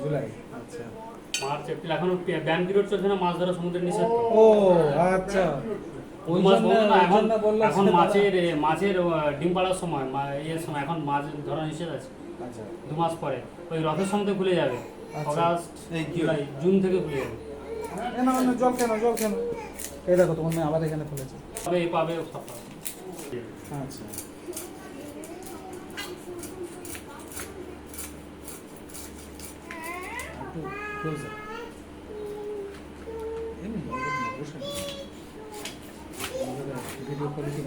জুলাই আচ্ছা। March April এখনও ban period চলছে না মাছ ধরা সমুদ্রের নিচে ও আচ্ছা। ওই জন্য বলতো না, ওই এখন এখন মাছের মাছের ডিম পাড়ার সময় ইয়ের সময় এখন মাছ ধরা নিষেধ আছে। আচ্ছা। দু মাস পরে। ওই রথের সময় খুলে যাবে। আচ্ছা। অগাস্ট এই জুলাই জুন থেকে খুলে যাবে। এ না না জল কেন জল কেন এই দেখো তোমার মেয়ে আবার এখানে খুলেছে। এই পাবে সব পাবে। আচ্ছা। আমাদের ভিডিও কোয়ালিটি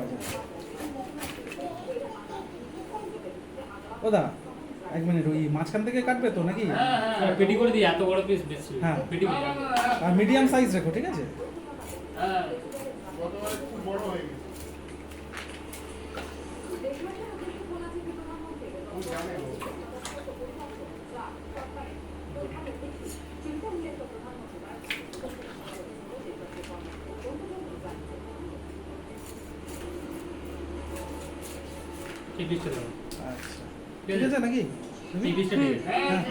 এক মিনিট ওই মাঝখান থেকে কাটবে তো নাকি? হ্যাঁ, পেটি করে দিই এত বড় পিস বেশি। হ্যাঁ। পেটি। আর মিডিয়াম সাইজ রেখো ঠিক আছে? এই পিসটা দেবো আচ্ছা। ঠিক আছে? নাকি? পিসটা দিয়ে হ্যাঁ।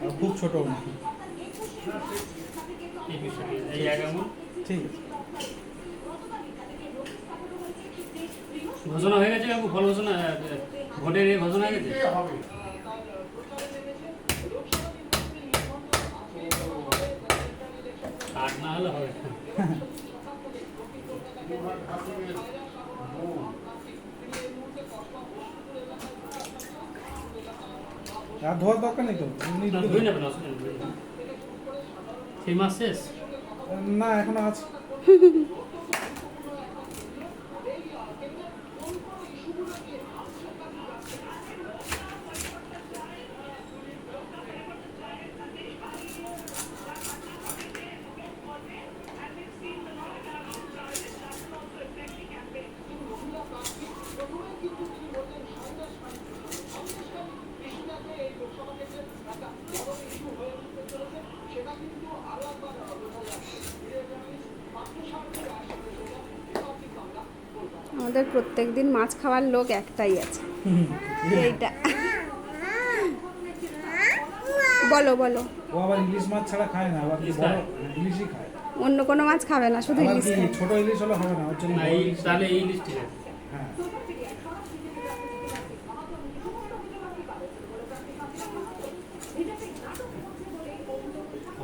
আর খুব ছোট এই পিসটা দিয়ে এই আঙুল ঠিক আছে। ঘোষণা হয়ে গেছে কাকু ফল ঘোষণা ভোটের ঘোষণা হয়ে গেছে? কাট না হলে হবে। আর ধোয়ার দরকার নেই তো। সেই মাস শেষ? না এখনও আছে আমাদের প্রত্যেক দিন মাছ খাওয়ার লোক একটাই আছে। এইটা। বলো বলো। ও আবার ইলিশ মাছ ছাড়া খায় না আবার বড় ইলিশই খায়। অন্য কোনো মাছ খাবে না শুধু ইলিশ ছোট ইলিশ হলে হবে না ওর জন্য না ইলিশ। তাহলে এই লিস্ট ঠিক আছে হ্যাঁ।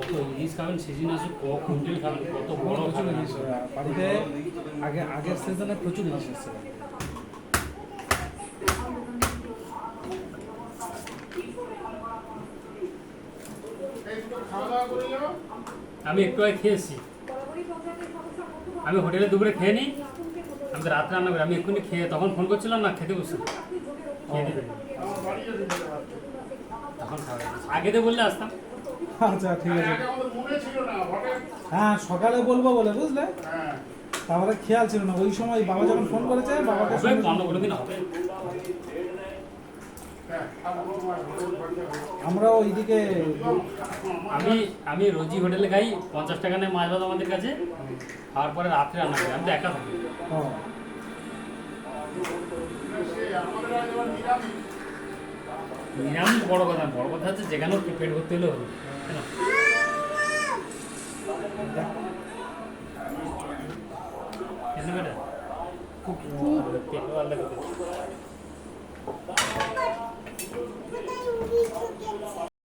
কত ইলিশ খাবেন সিজন আছে ক কুইন্টাল খাবেন কত বড় প্রচুর ইলিশ বাড়িতে আগে আগের সিজনে প্রচুর ইলিশ এসেছে আমি একটু আগে খেয়েছি। আমি হোটেলে দুপুরে খেয়ে নিই আমি তো রাত্রে রান্না করি আমি এক্ষুনি খেয়ে তখন ফোন করছিলাম না খেতে বসে। খেয়ে তখন খাওয়া আগে তো বললে আসতাম। আচ্ছা ঠিক আছে। হ্যাঁ সকালে বলব বলে বুঝলে? তারপরে খেয়াল ছিল না ওই সময় বাবা যখন ফোন করেছে বাবাকে হবে আমরা ওইদিকে আমি আমি রোজি হোটেলে খাই পঞ্চাশ টাকা নেয় মাছ ভাত আমাদের কাছে খাওয়ার পরে রাত্রে রান্না করি আমি তো একা থাকি। নিরামিষ বড় কথা বড় কথা হচ্ছে যেখানেও পেট ভর্তি হলে হলো என்ன